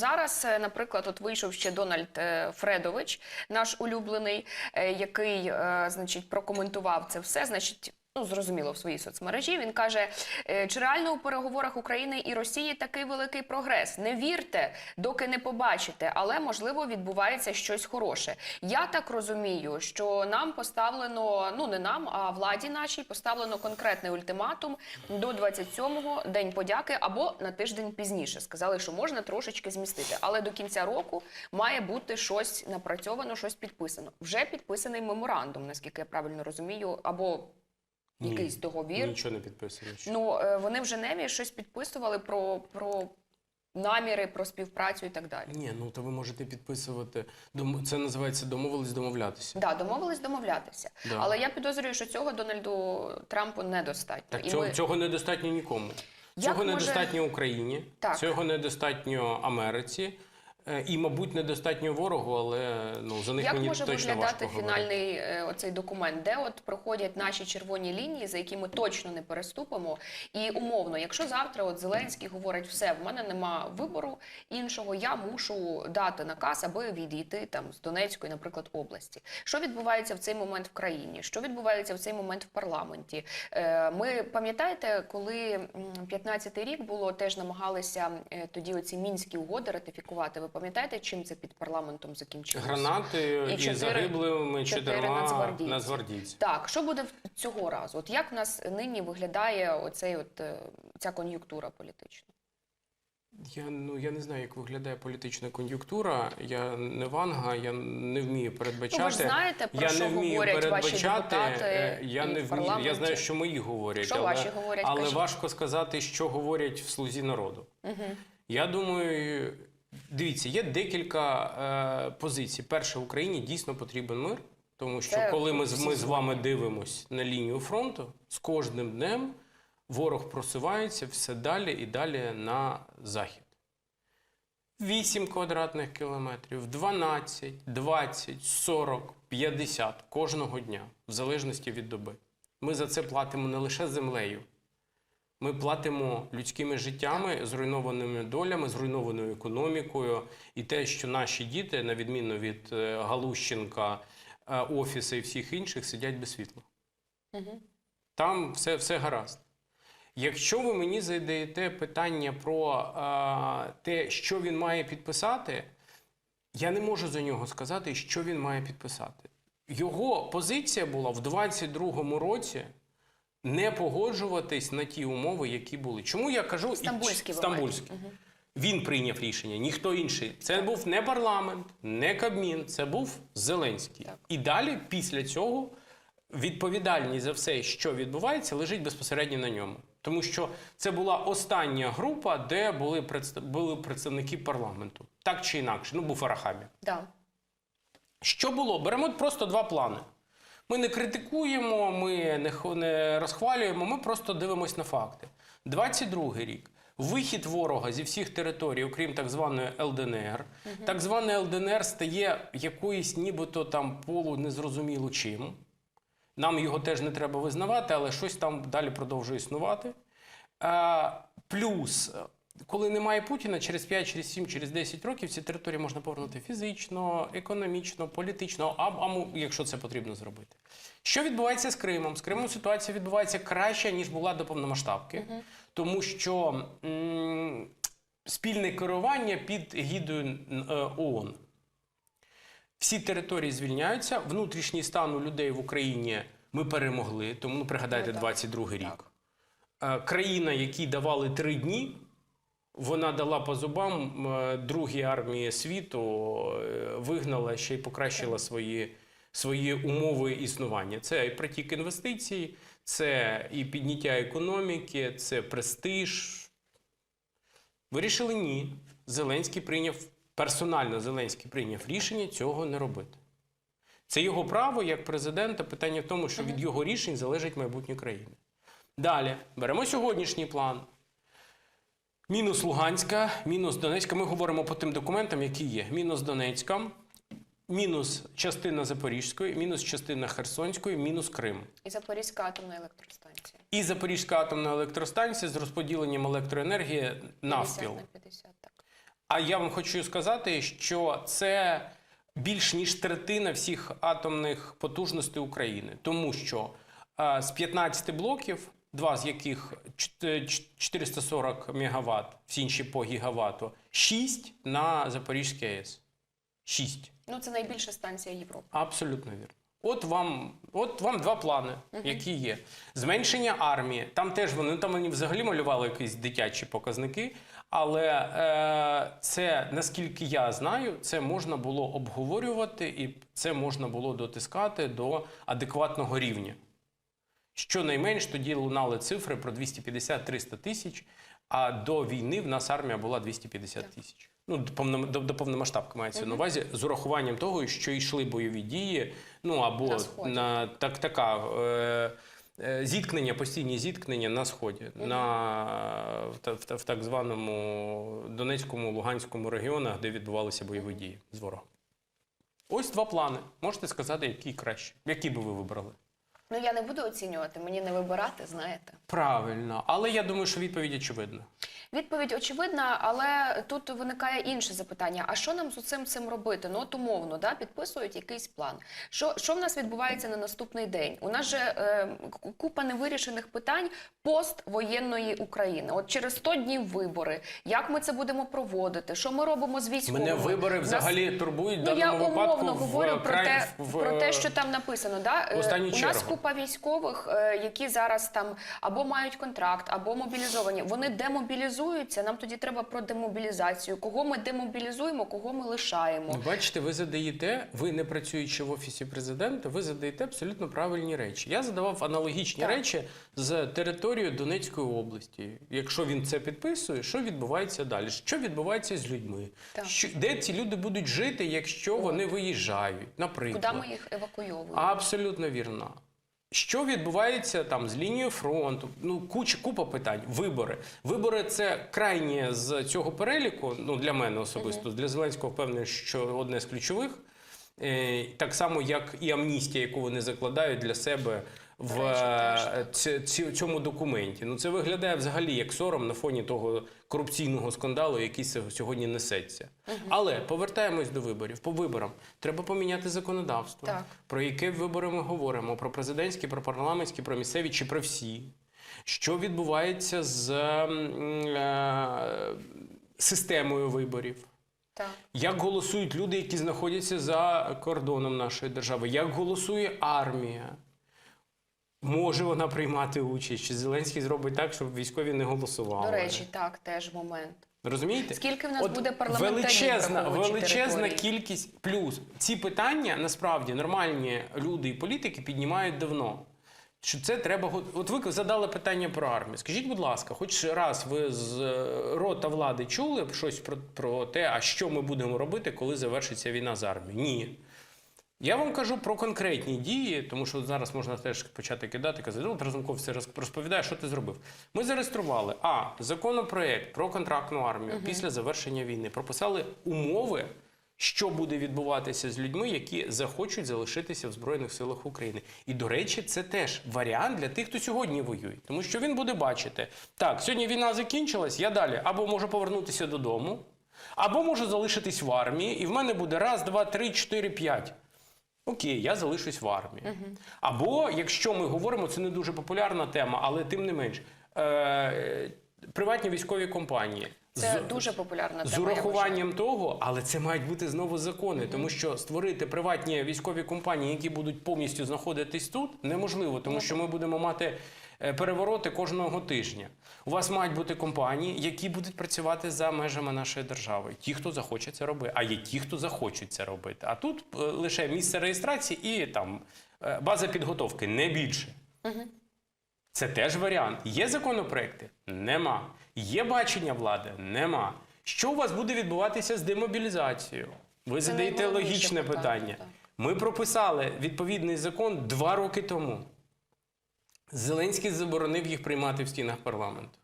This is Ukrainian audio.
Зараз, е, наприклад, от вийшов ще Дональд е, Фредович, наш улюблений, е, який, значить, прокоментував це все. Значить. Ну, зрозуміло, в своїй соцмережі він каже: е, чи реально у переговорах України і Росії такий великий прогрес? Не вірте, доки не побачите, але можливо відбувається щось хороше. Я так розумію, що нам поставлено, ну не нам, а владі нашій поставлено конкретний ультиматум до 27-го день подяки або на тиждень пізніше. Сказали, що можна трошечки змістити, але до кінця року має бути щось напрацьовано, щось підписано. Вже підписаний меморандум, наскільки я правильно розумію, або Ні, якийсь договір. Нічого не підписано. Ну е, вони в Женеві щось підписували про, про наміри, про співпрацю і так далі. Ні, ну то ви можете підписувати. Це називається домовились домовлятися. Да, домовились домовлятися. Да. Але я підозрюю, що цього Дональду Трампу недостатньо. Так І цього, ми- цього недостатньо нікому. Як Цього може- недостатньо Україні, Так. цього недостатньо Америці. Е, І, мабуть, недостатньо ворогу, але ну за них Як мені може точно виглядати важко фінальний е, оцей документ, де от проходять наші червоні лінії, за які ми точно не переступимо? І умовно, якщо завтра от Зеленський говорить, все, в мене нема вибору іншого, я мушу дати наказ, аби відійти там з Донецької, наприклад, області. Що відбувається в цей момент в країні? Що відбувається в цей момент в парламенті? Е, Ми пам'ятаєте, коли м, 15-й рік було, теж намагалися тоді оці мінські угоди ратифікувати. Ви пам'ятаєте, чим це під парламентом закінчилося? Гранатою І і, загиблими чотирма нацгвардійці. нацгвардійці. Так, що буде цього разу? От як в нас нині виглядає оцей от е, ця кон'юнктура політична? Я ну я не знаю, як виглядає політична кон'юнктура. Я не ванга, я не вмію передбачати. Ну, ви ж знаєте, про я що не вмію говорять ваші передбачати. депутати е, Я не вмію. Я знаю, що мої говорять, Що але, ваші говорять, але кажіть. важко сказати, що говорять в слузі народу. Я думаю, дивіться, є декілька е, позицій. Перше, Україні дійсно потрібен мир, тому що Це коли ми, ми з вами дивимось на лінію фронту, з кожним днем ворог просувається все далі і далі на захід. 8 квадратних кілометрів, 12, 20, 40, 50 кожного дня, в залежності від доби. Ми за це платимо не лише землею. Ми платимо людськими життями, зруйнованими долями, зруйнованою економікою. І те, що наші діти, на відміну від е, Галущенка, е, Офіса і всіх інших, сидять без світла. Там все, все гаразд. Якщо ви мені задаєте питання про е, те, що він має підписати, я не можу за нього сказати, що він має підписати. Його позиція була в 22-му році не погоджуватись на ті умови, які були. Чому я кажу і- Стамбульські ви Стамбульські. Він прийняв рішення, ніхто інший. Це був не парламент, не Кабмін, це був Зеленський. Так. І далі, після цього, відповідальність за все, що відбувається, лежить безпосередньо на ньому. Тому що це була остання група, де були, були представники парламенту. Так чи інакше, ну був Арахамі. Да. Що було? Беремо просто два плани. Ми не критикуємо, ми не, розхвалюємо, ми просто дивимося на факти. 22 рік. Вихід ворога зі всіх територій, окрім так званої ЛДНР. Так зване ЛДНР стає якоюсь нібито там полу незрозуміло чим. Нам його теж не треба визнавати, але щось там далі продовжує існувати. Плюс, коли немає Путіна, через 5, через 7, через 10 років ці території можна повернути фізично, економічно, політично, а, а якщо це потрібно зробити. Що відбувається з Кримом? З Кримом ситуація відбувається краще, ніж була до повномасштабки, тому що м, спільне керування під гідою е, ООН. Всі території звільняються. Внутрішній стан у людей в Україні ми перемогли. Тому ну, пригадайте, Ну, так. 22 рік. Е, Країна, якій давали три дні, вона дала по зубам е, другій армії світу, е, вигнала ще й покращила свої, свої умови існування. Це і притік інвестицій, це і підняття економіки, це престиж. Вирішили ні. Зеленський прийняв персонально Зеленський прийняв рішення цього не робити. Це його право як президента. Питання в тому, що від його рішень залежить майбутнє країни. Далі беремо сьогоднішній план. Мінус Луганська, мінус Донецька. Ми говоримо по тим документам, які є. Мінус Донецька, мінус частина Запорізької, мінус частина Херсонської, мінус Крим. І Запорізька атомна електростанція. І Запорізька атомна електростанція з розподіленням електроенергії 50 навпіл. на 50, так. А я вам хочу сказати, що це більш ніж третина всіх атомних потужностей України, тому що е, з 15 блоків, два з яких чот- ч- 440 МВт, всі інші по гігавату, 6 на Запорізькій АЕС. 6. Ну це найбільша станція Європи. Абсолютно вірно. От вам, от вам два плани, які є. Зменшення армії. Там теж вони там вони взагалі малювали якісь дитячі показники. Але е, це, наскільки я знаю, це можна було обговорювати і це можна було дотискати до адекватного рівня. Щонайменш тоді лунали цифри про 250-300 тисяч, а до війни в нас армія була 250 тисяч. Ну, до, до, повномасштабки мається на увазі, з урахуванням того, що йшли бойові дії, ну або На на так, така. Е, е, Зіткнення, постійні зіткнення на сході, на в, в, в так званому Донецькому, Луганському регіонах, де відбувалися бойові дії з ворогом. Ось два плани. Можете сказати, які краще, які би ви вибрали? Ну я не буду оцінювати, мені не вибирати, знаєте. Правильно, але я думаю, що відповідь очевидна. Відповідь очевидна, але тут виникає інше запитання: а що нам з цим цим робити? Ну от умовно, да, підписують якийсь план. Що, що в нас відбувається на наступний день? У нас же е, купа невирішених питань поствоєнної України. От через 100 днів вибори. Як ми це будемо проводити? Що ми робимо з військовими? Мене вибори Нас- взагалі турбують Ну, я даному випадку. умовно в говорю про те, в- про те, що там написано. Да? Е, останню У нас чергу. Купа військових, е, які зараз там або мають контракт, або мобілізовані. Вони демобілізуються. Нам тоді треба про демобілізацію. Кого ми демобілізуємо, кого ми лишаємо. Ну, Бачите, ви задаєте, ви не працюючи в офісі президента, ви задаєте абсолютно правильні речі. Я задавав аналогічні Так. речі з територією Донецької області. Якщо він це підписує, що відбувається далі? Що відбувається з людьми? Так. Що, де ці люди будуть жити, якщо вони виїжджають? Наприклад, Куди ми їх евакуйовуємо? Абсолютно вірно. Що відбувається там з лінією фронту? Ну, куча купа питань. Вибори. Вибори це крайнє з цього переліку. Ну для мене особисто. Для Зеленського впевнений, що одне з ключових. Е, Так само, як і амністія, яку вони закладають для себе в е, цьому документі. Ну це виглядає взагалі як сором на фоні того корупційного скандалу, який сьогодні несеться. Але повертаємось до виборів. По виборам треба поміняти законодавство. Так. Про які вибори ми говоримо? Про президентські, про парламентські, про місцеві чи про всі? Що відбувається з е, системою виборів? Так. Як голосують люди, які знаходяться за кордоном нашої держави? Як голосує армія? Може вона приймати участь? Чи Зеленський зробить так, щоб військові не голосували? До речі, так, теж момент. Розумієте? Скільки в нас буде парламентарів, величезна, величезна території? кількість плюс ці питання насправді нормальні люди і політики піднімають давно. Що це треба От ви задали питання про армію. Скажіть, будь ласка, хоч раз ви з е, рота влади чули щось про, про те, а що ми будемо робити, коли завершиться війна з армією? Ні. Я вам кажу про конкретні дії, тому що зараз можна теж почати кидати, казати, ну, Разумков все розповідає, що ти зробив. Ми зареєстрували а законопроект про контрактну армію після завершення війни. Прописали умови, що буде відбуватися з людьми, які захочуть залишитися в Збройних силах України. І, до речі, це теж варіант для тих, хто сьогодні воює. Тому що він буде бачити, так, сьогодні війна закінчилась, я далі або можу повернутися додому, або можу залишитись в армії, і в мене буде раз, два, три, чотири, п'ять. Окей, я залишусь в армії. Або якщо ми говоримо, це не дуже популярна тема, але тим не менш, е, приватні військові компанії. Це з- дуже популярна тема. з урахуванням того, але це мають бути знову закони, тому що створити приватні військові компанії, які будуть повністю знаходитись тут, неможливо, тому що ми будемо мати перевороти кожного тижня. У вас мають бути компанії, які будуть працювати за межами нашої держави. Ті, хто захоче це робити, а є ті, хто захочуть це робити. А тут е, лише місце реєстрації і там е, база підготовки, не більше. Це теж варіант. Є законопроекти? Нема. Є бачення влади? Нема. Що у вас буде відбуватися з демобілізацією? Ви Це задаєте логічне питання, питання. Ми прописали відповідний закон два роки тому. Зеленський заборонив їх приймати в стінах парламенту.